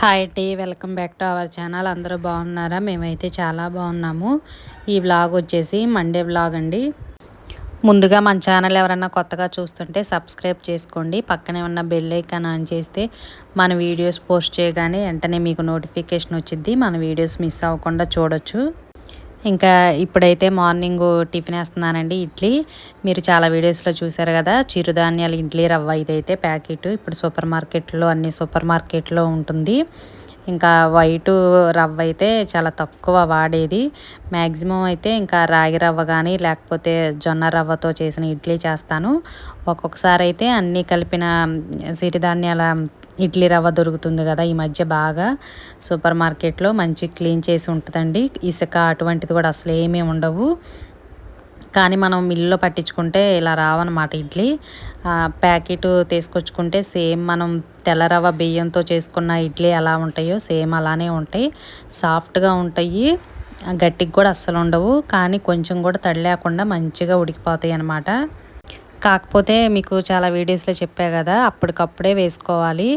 Hi tea welcome back to our channel. అందరూ బాగున్నారా? మేమైతే చాలా బాగున్నాము. ఈ వ్లాగ్ వచ్చేసి మండే వ్లాగ్ అండి. ముందుగా మన ఛానల్ ఎవరన్నా కొత్తగా చూస్తుంటే సబ్స్క్రైబ్ చేసుకోండి. పక్కనే ఉన్న బెల్ ఐకాన్ ఆన్ చేస్తే మన వీడియోస్ పోస్ట్ చేయగానే వెంటనే మీకు నోటిఫికేషన్ వచ్చింది మన వీడియోస్ మిస్ అవ్వకుండా చూడొచ్చు. ఇంకా ఇప్పుడైతే మార్నింగ్ టిఫిన్ వేస్తున్నానండి ఇడ్లీ. మీరు చాలా వీడియోస్లో చూసారు కదా చిరుధాన్యాలు ఇడ్లీ రవ్వ ఇదైతే ప్యాకెట్. ఇప్పుడు సూపర్ మార్కెట్లో అన్ని సూపర్ మార్కెట్లో ఉంటుంది. ఇంకా వైట్ రవ్వ అయితే చాలా తక్కువ వాడేది. మ్యాక్సిమం అయితే ఇంకా రాగి రవ్వ కానీ లేకపోతే జొన్న రవ్వతో చేసిన ఇడ్లీ చేస్తాను. ఒక్కొక్కసారి అయితే అన్నీ కలిపిన సిరిధాన్యాల ఇడ్లీ రవ్వ దొరుకుతుంది కదా ఈ మధ్య బాగా. సూపర్ మార్కెట్లో మంచి క్లీన్ చేసి ఉంటుందండి. ఇసుక అటువంటిది కూడా అసలు ఏమీ ఉండవు. కానీ మనం మిల్లులో పట్టించుకుంటే ఇలా రావన్నమాట ఇడ్లీ. ప్యాకెట్ తీసుకొచ్చుకుంటే సేమ్ మనం తెల్ల రవ్వ బియ్యంతో చేసుకున్న ఇడ్లీ ఎలా ఉంటాయో సేమ్ అలానే ఉంటాయి. సాఫ్ట్గా ఉంటాయి. గట్టికి కూడా అస్సలు ఉండవు. కానీ కొంచెం కూడా తడి లేకుండా మంచిగా ఉడికిపోతాయి అన్నమాట కాకపోతే మీకు చాలా వీడియోస్లో చెప్పా కదా అప్పటికప్పుడే వేసుకోవాలి.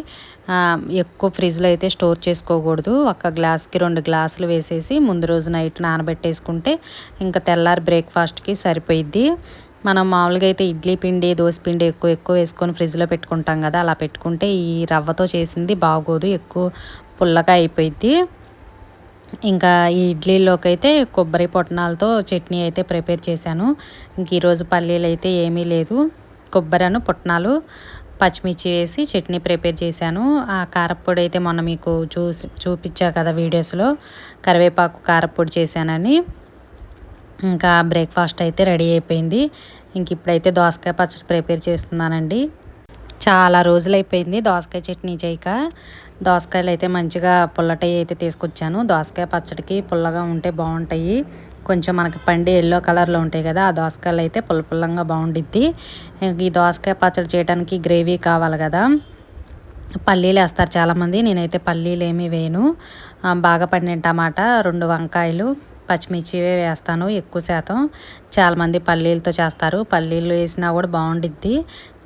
ఎక్కువ ఫ్రిడ్జ్లో అయితే స్టోర్ చేసుకోకూడదు. ఒక గ్లాస్కి రెండు గ్లాసులు వేసేసి ముందు రోజు నైట్ నానబెట్టేసుకుంటే ఇంకా తెల్లారి బ్రేక్ఫాస్ట్కి సరిపోయిద్ది. మనం మామూలుగా అయితే ఇడ్లీ పిండి దోశ పిండి ఎక్కువ ఎక్కువ వేసుకొని ఫ్రిడ్జ్లో పెట్టుకుంటాం కదా అలా పెట్టుకుంటే ఈ రవ్వతో చేసింది బాగోదు ఎక్కువ పుల్లగా అయిపోయిద్ది. ఇంకా ఈ ఇడ్లీలోకి అయితే కొబ్బరి పొట్టనాలతో చట్నీ అయితే ప్రిపేర్ చేశాను. ఇంక ఈరోజు పల్లీలు అయితే ఏమీ లేదు. కొబ్బరిను పుట్నాలు పచ్చిమిర్చి వేసి చట్నీ ప్రిపేర్ చేశాను. ఆ కారపొడి అయితే మొన్న మీకు చూసి చూపించా కదా వీడియోస్లో. కరివేపాకు కారపొడి చేశానని. ఇంకా బ్రేక్ఫాస్ట్ అయితే రెడీ అయిపోయింది. ఇంక ఇప్పుడైతే దోసకాయ పచ్చడి ప్రిపేర్ చేస్తున్నానండి. చాలా రోజులైపోయింది దోసకాయ చట్నీ చేయక. దోసకాయలు అయితే మంచిగా పుల్లటవి అయితే తీసుకొచ్చాను. దోసకాయ పచ్చడికి పుల్లగా ఉంటే బాగుంటాయి. కొంచెం మనకి పండి ఎల్లో కలర్లో ఉంటాయి కదా ఆ దోసకాయలు అయితే పుల్ల పుల్లంగా బాగుండిద్ది. ఈ దోసకాయ పచ్చడి చేయడానికి గ్రేవీ కావాలి కదా. పల్లీలు వేస్తారు చాలామంది. నేనైతే పల్లీలు ఏమీ వేయను. బాగా పండిన టమాటా రెండు వంకాయలు పచ్చిమిర్చి వేస్తాను ఎక్కువ శాతం. చాలామంది పల్లీలతో చేస్తారు. పల్లీలు వేసినా కూడా బాగుండిద్ది.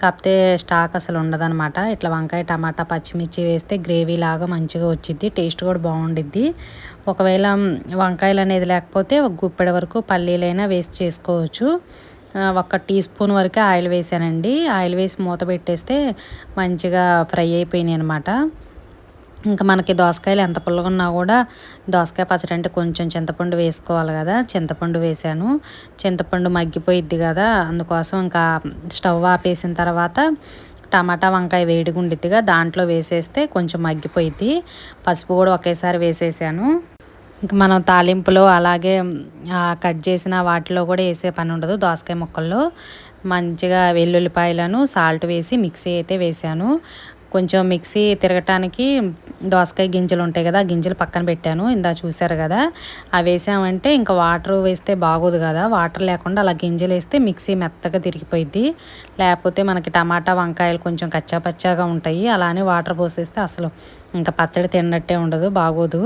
కాకపోతే స్టాక్ అసలు ఉండదనమాట ఇట్లా వంకాయ టమాటా పచ్చిమిర్చి వేస్తే గ్రేవీ లాగా మంచిగా వచ్చిద్ది. టేస్ట్ కూడా బాగుండిద్ది. ఒకవేళ వంకాయలు అనేది లేకపోతే ఒక గుప్పెడ వరకు పల్లీలైనా వేస్ట్ చేసుకోవచ్చు. ఒక టీ స్పూన్ వరకే ఆయిల్ వేసానండి. ఆయిల్ వేసి మూత పెట్టేస్తే మంచిగా ఫ్రై అయిపోయినాయి అనమాట ఇంకా మనకి దోసకాయలు ఎంత పుల్లగా ఉన్నా కూడా దోసకాయ పచ్చడి అంటే కొంచెం చింతపండు వేసుకోవాలి కదా. చింతపండు వేసాను. చింతపండు మగ్గిపోయిద్ది కదా. అందుకోసం ఇంకా స్టవ్ ఆపేసిన తర్వాత టమాటా వంకాయ వేడిగా ఉండిద్దిగా దాంట్లో వేసేస్తే కొంచెం మగ్గిపోయిద్ది. పసుపు కూడా ఒకేసారి వేసేసాను. ఇంకా మనం తాలింపులో అలాగే కట్ చేసిన వాటిలో కూడా వేసే పని ఉండదు దోసకాయ ముక్కల్లో. మంచిగా వెల్లుల్లిపాయలను సాల్ట్ వేసి మిక్సీ అయితే వేసాను. కొంచెం మిక్సీ తిరగటానికి దోసకాయ గింజలు ఉంటాయి కదా ఆ గింజలు పక్కన పెట్టాను. ఇందా చూసారు కదా అవి వేసామంటే ఇంకా వాటర్ వేస్తే బాగోదు కదా వాటర్ లేకుండా అలా గింజలు వేస్తే మిక్సీ మెత్తగా తిరిగిపోయిద్ది. లేకపోతే మనకి టమాటా వంకాయలు కొంచెం కచ్చాపచ్చాగా ఉంటాయి అలానే వాటర్ పోసేస్తే అసలు ఇంకా పచ్చడి తిన్నట్టే ఉండదు బాగోదు.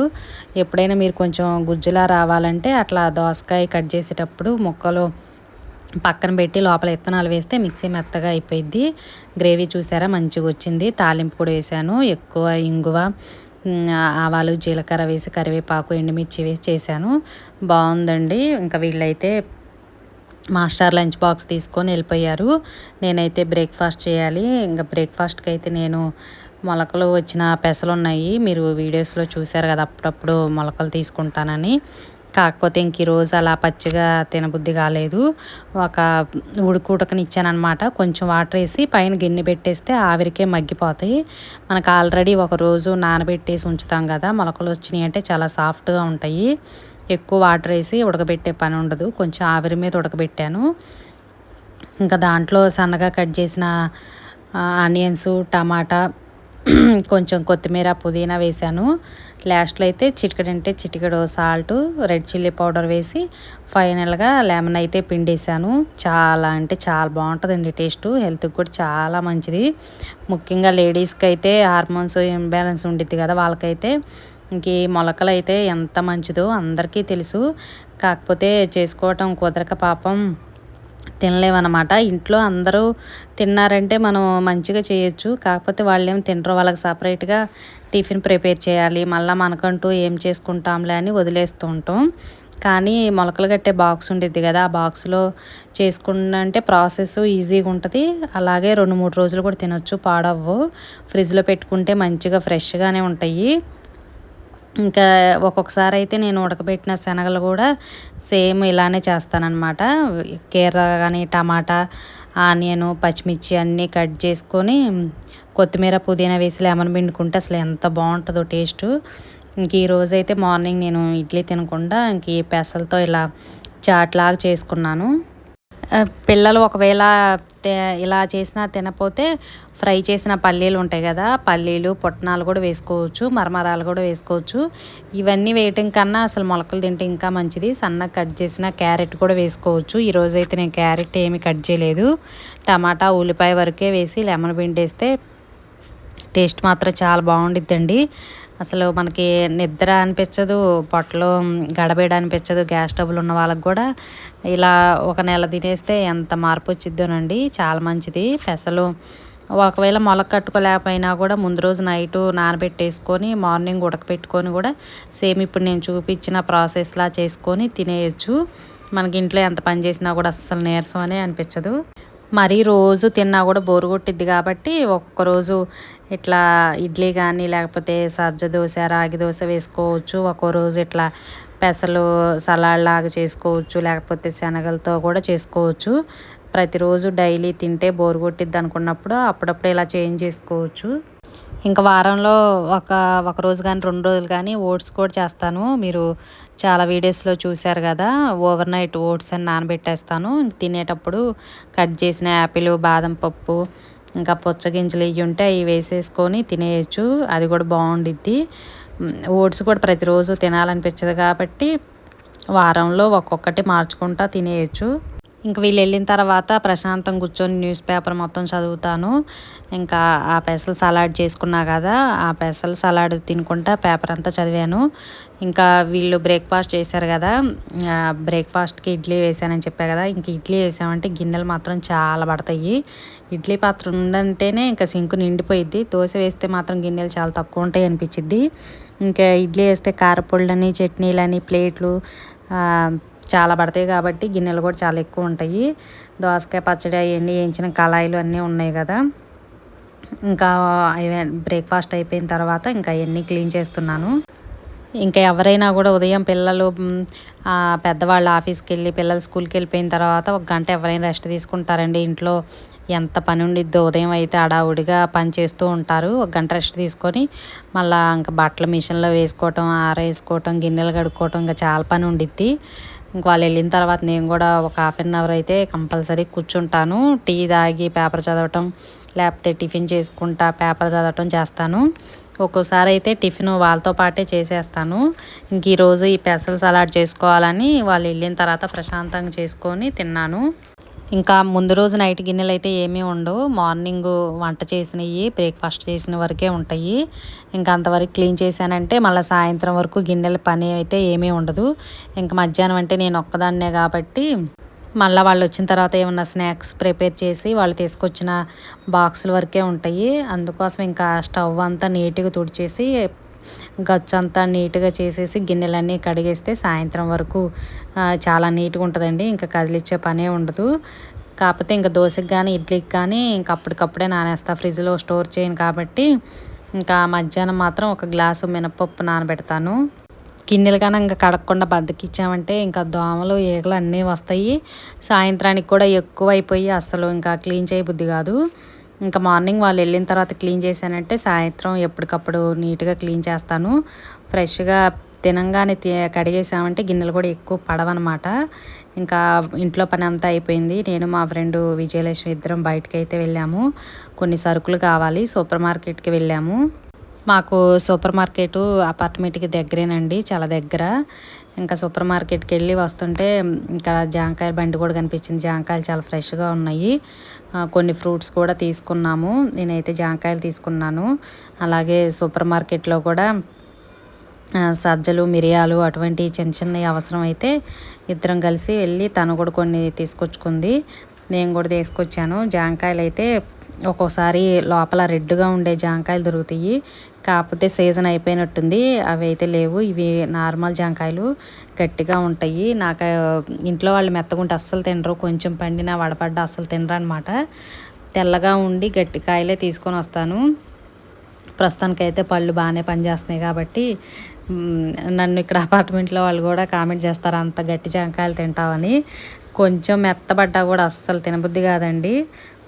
ఎప్పుడైనా మీరు కొంచెం గుజ్జులా రావాలంటే అట్లా దోసకాయ కట్ చేసేటప్పుడు ముక్కలు పక్కన పెట్టి లోపల ఇత్తనాలు వేస్తే మిక్సీ మెత్తగా అయిపోయింది గ్రేవీ చూసారా? మంచిగా వచ్చింది. తాలింపు కూడా వేసాను. ఎక్కువ ఇంగువ ఆవాలు జీలకర్ర వేసి కరివేపాకు ఎండుమిర్చి వేసి చేశాను. బాగుందండి. ఇంకా వీళ్ళైతే మాస్టర్ లంచ్ బాక్స్ తీసుకొని వెళ్ళిపోయారు. నేనైతే బ్రేక్ఫాస్ట్ చేయాలి. ఇంకా బ్రేక్ఫాస్ట్కి అయితే నేను మొలకలు వచ్చిన పెసలు ఉన్నాయి మీరు వీడియోస్లో చూసారు కదా అప్పుడప్పుడు మొలకలు తీసుకుంటానని. కాకపోతే ఇంక ఈరోజు అలా పచ్చిగా తినబుద్ధి కాలేదు. ఒక ఉడుకుడకని ఇచ్చానమాట కొంచెం వాటర్ వేసి పైన గిన్నె పెట్టేస్తే ఆవిరికే మగ్గిపోతాయి. మనకు ఆల్రెడీ ఒక రోజు నానబెట్టేసి ఉంచుతాం కదా మొలకలు వచ్చినాయి అంటే చాలా సాఫ్ట్గా ఉంటాయి. ఎక్కువ వాటర్ వేసి ఉడకబెట్టే పని ఉండదు. కొంచెం ఆవిరి మీద ఉడకబెట్టాను. ఇంకా దాంట్లో సన్నగా కట్ చేసిన ఆనియన్స్ టమాటా కొంచెం కొత్తిమీర పుదీనా వేసాను లాస్ట్లో అయితే చిటికడంటే చిటికడు సాల్ట్ రెడ్ చిల్లీ పౌడర్ వేసి ఫైనల్గా లెమన్ అయితే పిండేసాను చాలా అంటే చాలా బాగుంటుందండి టేస్ట్. హెల్త్కి కూడా చాలా మంచిది. ముఖ్యంగా లేడీస్కి అయితే హార్మోన్స్ ఇంబ్యాలెన్స్ ఉండిద్ది కదా వాళ్ళకైతే. ఇంక మొలకలు అయితే ఎంత మంచిదో అందరికీ తెలుసు. కాకపోతే చేసుకోవటం కుదరక పాపం తినలేమన్నమాట ఇంట్లో అందరూ తిన్నారంటే మనం మంచిగా చేయొచ్చు. కాకపోతే వాళ్ళు ఏం తినరు. వాళ్ళకి సపరేట్గా టిఫిన్ ప్రిపేర్ చేయాలి. మళ్ళీ మనకంటూ ఏం చేసుకుంటాంలే అని వదిలేస్తూ ఉంటాం. కానీ మొలకలు కట్టే బాక్స్ ఉండిద్ది కదా ఆ బాక్స్లో చేసుకుంటే ప్రాసెస్ ఈజీగా ఉంటుంది. అలాగే రెండు మూడు రోజులు కూడా తినొచ్చు. పాడవ్వు. ఫ్రిడ్జ్లో పెట్టుకుంటే మంచిగా ఫ్రెష్గానే ఉంటాయి. ఇంకా ఒక్కొక్కసారి అయితే నేను ఉడకబెట్టిన శనగలు కూడా సేమ్ ఇలానే చేస్తానన్నమాట. కీర కానీ టమాటా ఆనియన్ పచ్చిమిర్చి అన్నీ కట్ చేసుకొని కొత్తిమీర పుదీనా వేసి లెమన్ పిండుకుంటే అసలు ఎంత బాగుంటుందో టేస్ట్. ఇంక ఈరోజు అయితే మార్నింగ్ నేను ఇడ్లీ తినకుండా ఇంక ఈ పెసలతో ఇలా చాట్లాగా చేసుకున్నాను. పిల్లలు ఒకవేళ ఇలా చేసినా తినపోతే ఫ్రై చేసిన పల్లీలు ఉంటాయి కదా పల్లీలు పుట్నాలు కూడా వేసుకోవచ్చు మరమరాలు కూడా వేసుకోవచ్చు. ఇవన్నీ వేయటం కన్నా అసలు మొలకలు తింటే ఇంకా మంచిది. సన్నగా కట్ చేసిన క్యారెట్ కూడా వేసుకోవచ్చు. ఈరోజైతే నేను క్యారెట్ ఏమి కట్ చేయలేదు. టమాటా ఉల్లిపాయ వరకే వేసి లెమన్ పిండి వేస్తే టేస్ట్ మాత్రం చాలా బాగుండిద్దండి. అసలు మనకి నిద్ర అనిపించదు పొట్టలో గడబేడ అనిపించదు గ్యాస్ ట్రబుల్ ఉన్న వాళ్ళకి కూడా ఇలా ఒక నెల తినేస్తే ఎంత మార్పు వచ్చిద్దోనండి. చాలా మంచిది. పెసలు ఒకవేళ మొలక కట్టుకోలేకపోయినా కూడా ముందు రోజు నైట్ నానబెట్టేసుకొని మార్నింగ్ ఉడకపెట్టుకొని కూడా సేమ్ ఇప్పుడు నేను చూపించిన ప్రాసెస్లా చేసుకొని తినేయచ్చు. మనకి ఇంట్లో ఎంత పని చేసినా కూడా అస్సలు నీరసం అనే అనిపించదు. మరీ రోజు తిన్నా కూడా బోరు కొట్టిద్ది కాబట్టి ఒక్కరోజు ఇట్లా ఇడ్లీ కానీ లేకపోతే సజ్జ దోశ రాగి దోశ వేసుకోవచ్చు. ఒక్కో రోజు ఇట్లా పెసలు సలాడ్ లాగా చేసుకోవచ్చు లేకపోతే శనగలతో కూడా చేసుకోవచ్చు. ప్రతిరోజు డైలీ తింటే బోరు కొట్టిద్ది అనుకున్నప్పుడు అప్పుడప్పుడు ఇలా చేంజ్ చేసుకోవచ్చు. ఇంకా వారంలో ఒక ఒక రోజు కానీ రెండు రోజులు కానీ ఓట్స్ కూడా చేస్తాను. మీరు చాలా వీడియోస్లో చూశారు కదా ఓవర్ నైట్ ఓట్స్ అని నానబెట్టేస్తాను. తినేటప్పుడు కట్ చేసిన యాపిల్ బాదం పప్పు ఇంకా పుచ్చగింజలు ఇవి ఉంటే అవి వేసేసుకొని తినేయచ్చు. అది కూడా బాగుండిద్ది. ఓట్స్ కూడా ప్రతిరోజు తినాలనిపించదు కాబట్టి వారంలో ఒక్కొక్కటి మార్చుకుంటా తినేయచ్చు. ఇంక వీళ్ళు వెళ్ళిన తర్వాత ప్రశాంతం కూర్చొని న్యూస్ పేపర్ మొత్తం చదువుతాను. ఇంకా ఆ పెసలు సలాడ్ చేసుకున్నా కదా ఆ పెసలు సలాడ్ తినుకుంటా పేపర్ అంతా చదివాను. ఇంకా వీళ్ళు బ్రేక్ఫాస్ట్ చేశారు కదా బ్రేక్ఫాస్ట్కి ఇడ్లీ వేసానని చెప్పా కదా ఇంక ఇడ్లీ వేసామంటే గిన్నెలు మాత్రం చాలా పడతాయి. ఇడ్లీ పాత్ర ఉందంటేనే ఇంకా సింకు నిండిపోయిద్ది. దోశ వేస్తే మాత్రం గిన్నెలు చాలా తక్కువ ఉంటాయి అనిపించిద్ది. ఇంకా ఇడ్లీ వేస్తే కారపొళ్ళని చట్నీలని ప్లేట్లు చాలా పడతాయి కాబట్టి గిన్నెలు కూడా చాలా ఎక్కువ ఉంటాయి. దోసకాయ పచ్చడి అవన్నీ వేయించిన కళాయిలు అన్నీ ఉన్నాయి కదా. ఇంకా బ్రేక్ఫాస్ట్ అయిపోయిన తర్వాత ఇంకా అవన్నీ క్లీన్ చేస్తున్నాను. ఇంకా ఎవరైనా కూడా ఉదయం పిల్లలు పెద్దవాళ్ళు ఆఫీస్కి వెళ్ళి పిల్లలు స్కూల్కి వెళ్ళిపోయిన తర్వాత ఒక గంట ఎవరైనా రెస్ట్ తీసుకుంటారండి. ఇంట్లో ఎంత పని ఉండిద్దో ఉదయం అయితే అడావుడిగా పని చేస్తూ ఉంటారు. ఒక గంట రెస్ట్ తీసుకొని మళ్ళీ ఇంకా బట్టల మిషన్లో వేసుకోవటం ఆరేసుకోవటం గిన్నెలు కడుక్కోవటం ఇంకా చాలా పని ఉండిద్ది. ఇంక వాళ్ళు వెళ్ళిన తర్వాత నేను కూడా ఒక హాఫ్ అన్ అవర్ అయితే కంపల్సరీ కూర్చుంటాను. టీ తాగి పేపర్ చదవటం లేకపోతే టిఫిన్ చేసుకుంటా పేపర్ చదవటం చేస్తాను. ఒక్కోసారి అయితే టిఫిన్ వాళ్ళతో పాటే చేసేస్తాను. ఇంక ఈరోజు ఈ పెసలు సలాడ్ చేసుకోవాలని వాళ్ళు వెళ్ళిన తర్వాత ప్రశాంతంగా చేసుకొని తిన్నాను. ఇంకా ముందు రోజు నైట్ గిన్నెలు అయితే ఏమీ ఉండవు. మార్నింగ్ వంట చేసినవి బ్రేక్ఫాస్ట్ చేసిన వరకే ఉంటాయి. ఇంకా అంతవరకు క్లీన్ చేశానంటే మళ్ళీ సాయంత్రం వరకు గిన్నెల పని అయితే ఏమీ ఉండదు. ఇంకా మధ్యాహ్నం అంటే నేను ఒక్కదాన్నే కాబట్టి మళ్ళీ వాళ్ళు వచ్చిన తర్వాత ఏమన్నా స్నాక్స్ ప్రిపేర్ చేసి వాళ్ళు తీసుకొచ్చిన బాక్సుల వరకే ఉంటాయి. అందుకోసం ఇంకా స్టవ్ అంతా నీట్గా తుడిచేసి గచ్చంతా నీట్గా చేసేసి గిన్నెలన్నీ కడిగేస్తే సాయంత్రం వరకు చాలా నీట్గా ఉంటుందండి. ఇంకా కదిలిచ్చే పనే ఉండదు. కాకపోతే ఇంకా దోశకి కానీ ఇడ్లీకి కానీ ఇంకా అప్పటికప్పుడే నానేస్తా. ఫ్రిడ్జ్లో స్టోర్ చేయను కాబట్టి ఇంకా మధ్యాహ్నం మాత్రం ఒక గ్లాసు మినపప్పు నానబెడతాను. గిన్నెలు కానీ ఇంకా కడగకుండా బద్దకిచ్చామంటే ఇంకా దోమలు ఈగలు అన్నీ వస్తాయి. సాయంత్రానికి కూడా ఎక్కువ అయిపోయి అస్సలు ఇంకా క్లీన్ చేయబుద్ధి కాదు. ఇంకా మార్నింగ్ వాళ్ళు వెళ్ళిన తర్వాత క్లీన్ చేశానంటే సాయంత్రం ఎప్పటికప్పుడు నీట్గా క్లీన్ చేస్తాను. ఫ్రెష్గా తినంగానే కడిగేసామంటే గిన్నెలు కూడా ఎక్కువ పడవన్నమాట ఇంకా ఇంట్లో పని అంతా అయిపోయింది. నేను మా ఫ్రెండ్ విజయలక్ష్మి ఇద్దరం బయటకు అయితే వెళ్ళాము. కొన్ని సరుకులు కావాలి సూపర్ మార్కెట్కి వెళ్ళాము. మాకు సూపర్ మార్కెట్ అపార్ట్మెంట్కి దగ్గరేనండి చాలా దగ్గర. ఇంకా సూపర్ మార్కెట్కి వెళ్ళి వస్తుంటే ఇక్కడ జాంకాయ బండి కూడా కనిపించింది. జాంకాయలు చాలా ఫ్రెష్గా ఉన్నాయి. కొన్ని ఫ్రూట్స్ కూడా తీసుకున్నాము. నేనైతే జాంకాయలు తీసుకున్నాను. అలాగే సూపర్ మార్కెట్లో కూడా సజ్జలు మిరియాలు అటువంటి చిన్న చిన్నవి అవసరం అయితే ఇద్దరం కలిసి వెళ్ళి తను కూడా కొన్ని తీసుకొచ్చుకుంది. నేను కూడా తీసుకొచ్చాను. జాంకాయలు అయితే ఒక్కోసారి లోపల రెడ్గా ఉండే జాంకాయలు దొరుకుతాయి. కాకపోతే సీజన్ అయిపోయినట్టుంది. అవి అయితే లేవు. ఇవి నార్మల్ జాంకాయలు గట్టిగా ఉంటాయి. నాకు ఇంట్లో వాళ్ళు మెత్తగుంటే అస్సలు తినరు. కొంచెం పండిన వడపడ్డ అస్సలు తినరు అనమాట తెల్లగా ఉండి గట్టి కాయలే తీసుకొని వస్తాను. ప్రస్తుతానికైతే పళ్ళు బాగానే పనిచేస్తున్నాయి కాబట్టి నన్ను ఇక్కడ అపార్ట్మెంట్లో వాళ్ళు కూడా కామెంట్ చేస్తారు అంత గట్టి జాంకాయలు తింటావని. కొంచెం మెత్తబడ్డా కూడా అస్సలు తినబుద్ధి కాదండి.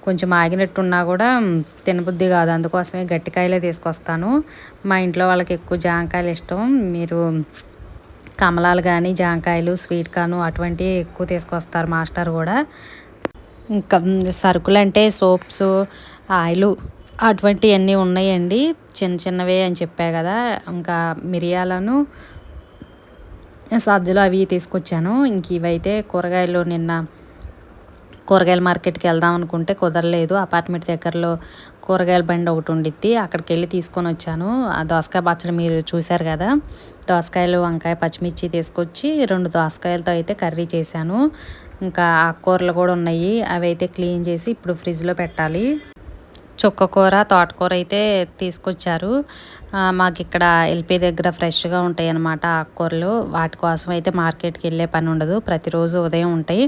కొంచెం ఆగినట్టున్నా కూడా తినబుద్ధి కాదు. అందుకోసమే గట్టికాయలే తీసుకొస్తాను. మా ఇంట్లో వాళ్ళకి ఎక్కువ జాంకాయలు ఇష్టం. మీరు కమలాలు కానీ జాంకాయలు స్వీట్ కాను అటువంటివి ఎక్కువ తీసుకొస్తారు మాస్టర్ కూడా. ఇంకా సరుకులు అంటే సోప్స్ ఆయిలు అటువంటివన్నీ ఉన్నాయండి. చిన్న చిన్నవే అని చెప్పా కదా. ఇంకా మిరియాలను సజ్జలు అవి తీసుకొచ్చాను. ఇంక ఇవైతే కూరగాయలు నిన్న కూరగాయల మార్కెట్కి వెళ్దాం అనుకుంటే కుదరలేదు. అపార్ట్మెంట్ దగ్గరలో కూరగాయల బండి ఒకటి ఉండిద్ది. అక్కడికి వెళ్ళి తీసుకొని వచ్చాను. ఆ దోసకాయ పచ్చడి మీరు చూశారు కదా? దోసకాయలు వంకాయ పచ్చిమిర్చి తీసుకొచ్చి రెండు దోసకాయలతో అయితే కర్రీ చేశాను. ఇంకా ఆకుకూరలు కూడా ఉన్నాయి. అవి అయితే క్లీన్ చేసి ఇప్పుడు ఫ్రిడ్జ్లో పెట్టాలి. చుక్కకూర తోటకూర అయితే తీసుకొచ్చారు. మాకు ఇక్కడ ఎల్పి దగ్గర ఫ్రెష్గా ఉంటాయి అన్నమాట ఆకుకూరలు. వాటి కోసం అయితే మార్కెట్కి వెళ్ళే పని ఉండదు. ప్రతిరోజు ఉదయం ఉంటాయి.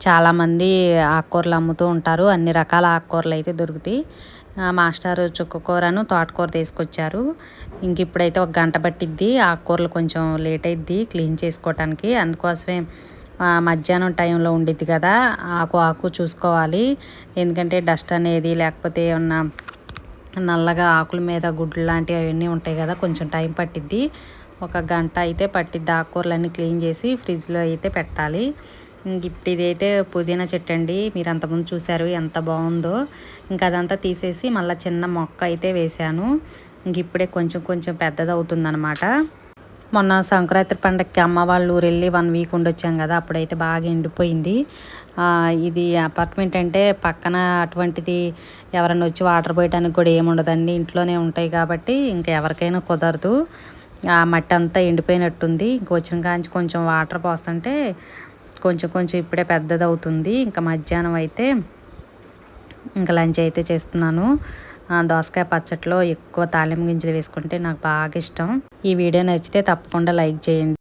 చాలామంది ఆకుకూరలు అమ్ముతూ ఉంటారు. అన్ని రకాల ఆకుకూరలు అయితే దొరుకుతాయి. మాస్టారు చుక్కకూరను తోటకూర తీసుకొచ్చారు. ఇంక ఇప్పుడైతే ఒక గంట పట్టిద్ది. ఆకుకూరలు కొంచెం లేట్ అయిద్ది క్లీన్ చేసుకోవటానికి. అందుకోసమే మధ్యాహ్నం టైంలో ఉండిద్ది కదా. ఆకు ఆకు చూసుకోవాలి. ఎందుకంటే డస్ట్ అనేది లేకపోతే ఏమన్నా నల్లగా ఆకుల మీద గుడ్లు లాంటివి అవన్నీ ఉంటాయి కదా కొంచెం టైం పట్టిద్ది. ఒక గంట అయితే పట్టిద్ది ఆకుకూరలన్నీ క్లీన్ చేసి ఫ్రిడ్జ్లో అయితే పెట్టాలి. ఇప్పుడు ఇదైతే పుదీనా చెట్టు అండి మీరు అంతకుముందు చూసారు ఎంత బాగుందో. ఇంకా అదంతా తీసేసి మళ్ళీ చిన్న మొక్క అయితే వేశాను. ఇంక ఇప్పుడే కొంచెం కొంచెం పెద్దది అవుతుందన్నమాట మొన్న సంక్రాంతి పండగకి అమ్మ వాళ్ళ ఊరు వెళ్ళి వన్ వీక్ ఉండొచ్చాం కదా అప్పుడైతే బాగా ఎండిపోయింది. ఇది అపార్ట్మెంట్ అంటే పక్కన అటువంటిది ఎవరైనా వచ్చి వాటర్ పోయడానికి కూడా ఏముండదండి ఇంట్లోనే ఉంటాయి కాబట్టి ఇంకా ఎవరికైనా కుదరదు. ఆ మట్టి అంతా ఎండిపోయినట్టుంది. ఇంక వచ్చిన కాంచి కొంచెం వాటర్ పోస్తుంటే కొంచెం కొంచెం ఇప్పుడే పెద్దది అవుతుంది ఇంకా మధ్యాహ్నం అయితే ఇంకా లంచ్ అయితే చేస్తున్నాను. దోసకాయ పచ్చట్లో ఎక్కువ తాలింపు గింజలు వేసుకుంటే నాకు బాగా ఇష్టం. ఈ వీడియో నచ్చితే తప్పకుండా లైక్ చేయండి.